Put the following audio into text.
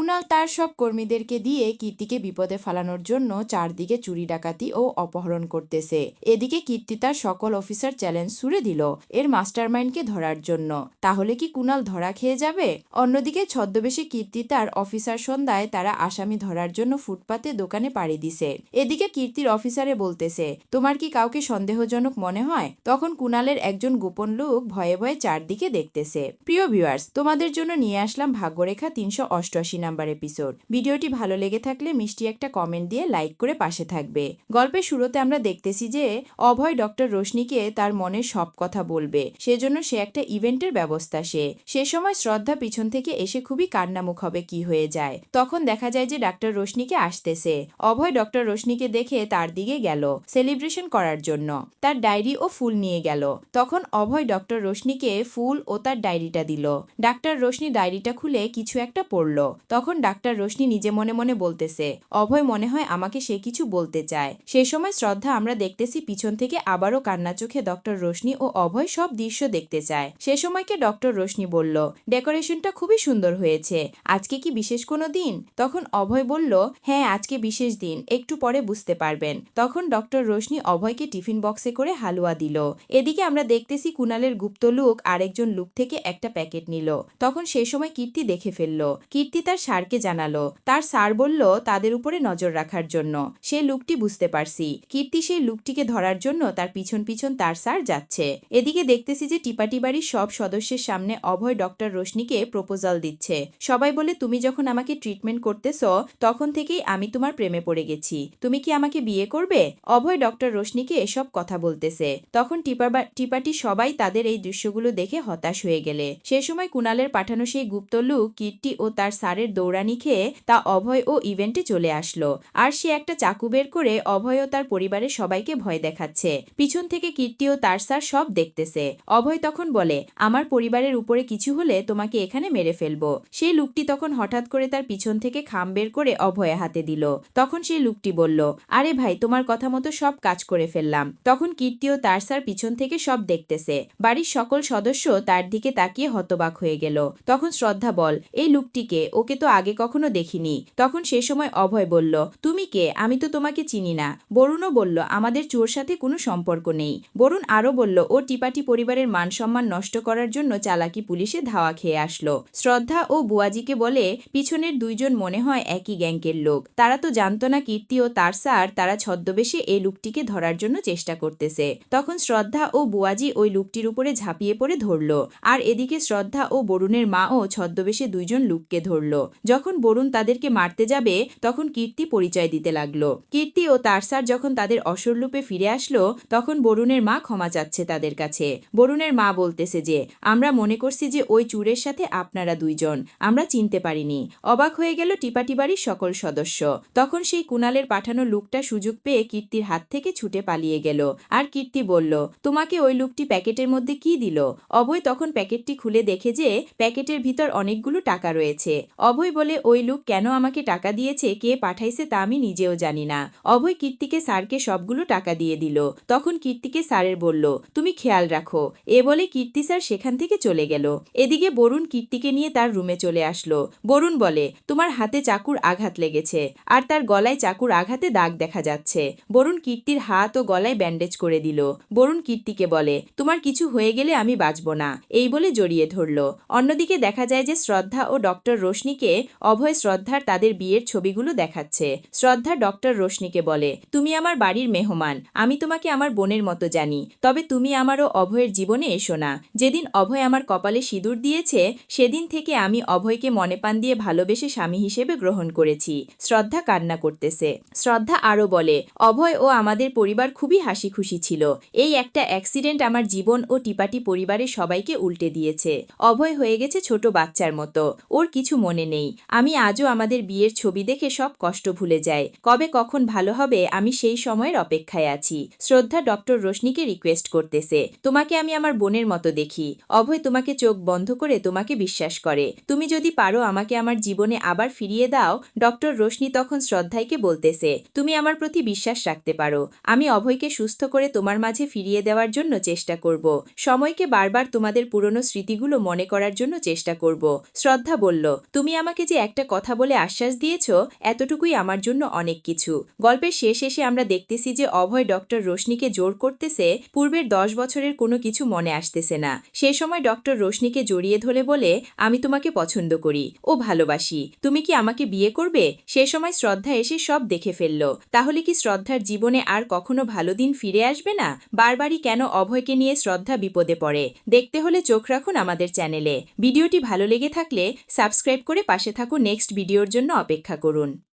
কুনাল তার সব কর্মীদেরকে দিয়ে কীর্তিকে বিপদে ফেলানোর জন্য চারদিকে চুরি, ডাকাতি ও অপহরণ করতেছে। এদিকে কীর্তি তার সকল অফিসার চ্যালেঞ্জ ছুড়ে দিল এর মাস্টারমাইন্ডকে ধরার জন্য। তাহলে কি কুনাল ধরা খেয়ে যাবে? অন্যদিকে ছদ্মবেশে কীর্তি তার অফিসার সন্ধ্যায় তারা আসামি ধরার জন্য ফুটপাতে দোকানে পাড়ি দিছে। এদিকে কীর্তির অফিসারে বলতেছে, তোমার কি কাউকে সন্দেহজনক মনে হয়? তখন কুনালের একজন গোপন লোক ভয়ে ভয়ে চারদিকে দেখতেছে। প্রিয় ভিউয়ার্স, তোমাদের জন্য নিয়ে আসলাম ভাগ্যরেখা তিনশো অষ্টআশি নাম্বার এপিসোড ভিডিওটি ভালো লেগে থাকলে মিষ্টি একটা কমেন্ট দিয়ে লাইক করে পাশে থাকবে। গল্পের শুরুতে আমরা দেখতেছি যে, অভয় ডক্টর রোশনিকে তার মনের সব কথা বলবে। সেজন্য সে একটা ইভেন্টের ব্যবস্থা সে। সে সময় শ্রদ্ধা পিছন থেকে এসে খুবই কান্নামুখ হবে কি হয়ে যায়। তখন দেখা যায় যে ডাক্তার রোশনিকে আসতেছে। অভয় ডক্টর রোশনিকে দেখে তার দিকে গেল সেলিব্রেশন করার জন্য। তার ডায়েরি ও ফুল নিয়ে গেল। তখন অভয় ডক্টর রোশনিকে ফুল ও তার ডায়েরিটা দিল। ডাক্তার রোশনি ডায়েরিটা খুলে কিছু একটা পড়ল। তখন ডাক্তার রোশনি নিজে মনে মনে বলতেছে, অভয়, মনে হয় আমাকে সে কিছু বলতে চায়। সে সময় শ্রদ্ধা আমরা দেখতেছি পিছন থেকে আবারও কান্না চোখে ডক্টর রোশনি ও অভয় সব দৃশ্য দেখতে চায়। সে সময়কে ডক্টর রোশনি বলল, ডেকোরেশনটা খুবই সুন্দর হয়েছে, আজকে কি বিশেষ কোনো দিন? তখন অভয় বলল হ্যাঁ আজকে বিশেষ দিন, একটু পরে বুঝতে পারবেন। তখন ডক্টর রোশনি অভয়কে টিফিন বক্সে করে হালুয়া দিল। এদিকে আমরা দেখতেছি কুনালের গুপ্ত লুক আরেকজন লুক থেকে একটা প্যাকেট নিল। তখন সেই সময় কীর্তি দেখে ফেলল। কীর্তি তার স্যারকে জানালো। তার স্যার বলল, তাদের উপরে নজর রাখার জন্য। সেই লুকটি বুঝতে পারছি। কীর্তি সেই লুকটিকে ধরার জন্য তার পিছন পিছন তার স্যার যাচ্ছে। এদিকে দেখতেছি যে টিপাটি বাড়ির সব সদস্যের সামনে অভয় ডক্টর রোশনিকে প্রপোজাল দিচ্ছে। সবাই বলে, তুমি যখন আমাকে ট্রিটমেন্ট করতেছ, তখন থেকেই আমি তোমার প্রেমে পড়ে গেছি। তুমি কি আমাকে বিয়ে করবে? অভয় ডক্টর রোশনিকে এসব কথা বলতেছে। তখন টিপা টিপাটি সবাই তাদের এই দৃশ্যগুলো দেখে হতাশ হয়ে গেলে। সে সময় কুনালের পাঠানো সেই গুপ্ত লুক, কীর্তি ও তার স্যারের দৌড়ানি খেয়ে তা অভয় ও ইভেন্টে চলে আসলো। আর সে একটা চাকু বের করে অভয় ও তার পরিবারের সবাইকে ভয় দেখাচ্ছে। পিছন থেকে কীর্তি ও তার স্যার সব দেখতেছে। অভয় তখন বলে, আমার পরিবারের উপরে কিছু হলে তোমাকে এখানে মেরে ফেলব। সেই লোকটি তখন হঠাৎ করে তার পিছন থেকে খাম বের করে অভয়ে হাতে দিল। তখন সেই লোকটি বলল, আরে ভাই, তোমার কথা মতো সব কাজ করে ফেললাম। তখন কীর্তি ও তার স্যার পিছন থেকে সব দেখতেছে। বাড়ির সকল সদস্য তার দিকে তাকিয়ে হতবাক হয়ে গেল। তখন শ্রদ্ধা বল, এই লোকটিকে, ওকে তো আগে কখনো দেখিনি। তখন সে সময় অভয় বলল, তুমি কে? আমি তো তোমাকে চিনি না। বরুণও বলল, আমাদের চোর সাথে কোনো সম্পর্ক নেই। বরুণ আরও বলল, ও টিপাটি পরিবারের মান সম্মান নষ্ট করার জন্য চালাকি পুলিশে ধাওয়া খেয়ে আসলো। শ্রদ্ধা ও বুয়াজিকে বলে, পিছনের দুইজন মনে হয় একই গ্যাংকের লোক। তারা তো জানতো না কীর্তি ও তার স্যার তারা ছদ্মবেশে এই লোকটিকে ধরার জন্য চেষ্টা করতেছে। তখন শ্রদ্ধা ও বুয়াজি ওই লোকটির উপরে ঝাঁপিয়ে পড়ে ধরল। আর এদিকে শ্রদ্ধা ও বরুণের মাও ছদ্মবেশে দুইজন লোককে ধরল। যখন বরুণ তাদেরকে মারতে যাবে, তখন কীর্তি পরিচয় দিতে লাগল। কীর্তি ও তার স্যার যখন তাদের অসরলূপে ফিরে আসলো, তখন বরুণের মা ক্ষমা চাচ্ছে তাদের কাছে। বরুণের মা বলতেছে যে, আমরা মনে করছি যে ওই চুরের সাথে আপনারা দুইজন। আমরা চিনতে পারিনি। অবাক হয়ে গেল টিপাটি বাড়ির সকল সদস্য। তখন সেই কুনালের পাঠানো লুকটা সুযোগ পেয়ে কীর্তির হাত থেকে ছুটে পালিয়ে গেল। আর কীর্তি বলল, তোমাকে ওই লুকটি প্যাকেটের মধ্যে কি দিল? অভয় তখন প্যাকেটটি খুলে দেখে যে, প্যাকেটের ভিতর অনেকগুলো টাকা রয়েছে। অভয় বলে, ওই লোক কেন আমাকে টাকা দিয়েছে, কে পাঠাইছে তা আমি নিজেও জানি না। অভয় কীর্তিকে স্যারকে সবগুলো টাকা দিয়ে দিল। তখন কীর্তিকে স্যারের বলল, তুমি খেয়াল রাখো। এ বলে কীর্তি স্যার সেখান থেকে চলে গেল। এদিকে বরুণ কীর্তিকে নিয়ে তার রুমে চলে আসলো। বরুণ বলে, তোমার হাতে চাকুর আঘাত লেগেছে, আর তার গলায় চাকুর আঘাতে দাগ দেখা যাচ্ছে। বরুণ কীর্তির হাত ও গলায় ব্যান্ডেজ করে দিল। বরুণ কীর্তিকে বলে, তোমার কিছু হয়ে গেলে আমি বাঁচব না। এই বলে জড়িয়ে ধরল। অন্যদিকে দেখা যায় যে শ্রদ্ধা ও ডক্টর রোশনিকে অভয় শ্রদ্ধার তাদের বিয়ের ছবিগুলো দেখাচ্ছে। শ্রদ্ধা ডক্টর রোশনিকে বলে, তুমি আমার বাড়ির মেহমান, আমি তোমাকে আমার বোনের মতো জানি। তবে তুমি আমারও অভয়ের জীবনে এসো না। যেদিন অভয় আমার কপালে সিঁদুর দিয়েছে, সেদিন থেকে আমি অভয়কে মনে পান দিয়ে ভালোবেসে স্বামী হিসেবে গ্রহণ করেছি। শ্রদ্ধা কান্না করতেছে। শ্রদ্ধা আরও বলে, অভয় ও আমাদের পরিবার খুবই হাসি খুশি ছিল। এই একটা অ্যাক্সিডেন্ট আমার জীবন ও টিপাটি পরিবারের সবাইকে উল্টে দিয়েছে। অভয় হয়ে গেছে ছোট বাচ্চার মতো। ওর কিছু মনে নেই। আমি আজও আমাদের বিয়ের ছবি দেখে সব কষ্ট ভুলে যাই। কবে কখন ভালো হবে আমি সেই সময়ের অপেক্ষায় আছি। শ্রদ্ধা ডক্টর রোশনিকে রিকোয়েস্ট করতেছে, তোমাকে আমি আমার বোনের মতো দেখি। অভয় তোমাকে চোখ বন্ধ করে তোমাকে বিশ্বাস করে। তুমি যদি পারো আমাকে আমার জীবনে আবার ফিরিয়ে দাও, ডক্টর রোশনি তখন শ্রদ্ধাইকে বলতেছে, তুমি আমার প্রতি বিশ্বাস রাখতে পারো। আমি অভয়কে সুস্থ করে তোমার মাঝে ফিরিয়ে দেওয়ার জন্য চেষ্টা করব। সময়কে বারবার তোমাদের পুরনো স্মৃতিগুলো মনে করার জন্য চেষ্টা করব। শ্রদ্ধা বলল, তুমি আমার আমাকে যে একটা কথা বলে আশ্বাস দিয়েছ, এতটুকুই আমার জন্য অনেক কিছু। গল্পের শেষ এসে আমরা দেখতেছি যে অভয় ডক্টর রোশনিকে জোর করতেছে, পূর্বের দশ বছরের কোনো কিছু মনে আসতেছে না। সে সময় ডক্টর রোশনিকে জড়িয়ে ধরে বলে, আমি তোমাকে পছন্দ করি, ও ভালোবাসি। তুমি কি আমাকে বিয়ে করবে? সে সময় শ্রদ্ধা এসে সব দেখে ফেলল। তাহলে কি শ্রদ্ধার জীবনে আর কখনো ভালো দিন ফিরে আসবে না? বারবারই কেন অভয়কে নিয়ে শ্রদ্ধা বিপদে পড়ে? দেখতে হলে চোখ রাখুন আমাদের চ্যানেলে। ভিডিওটি ভালো লেগে থাকলে সাবস্ক্রাইব করে পাশে থাকুন নেক্সট ভিডিওর জন্য অপেক্ষা করুন।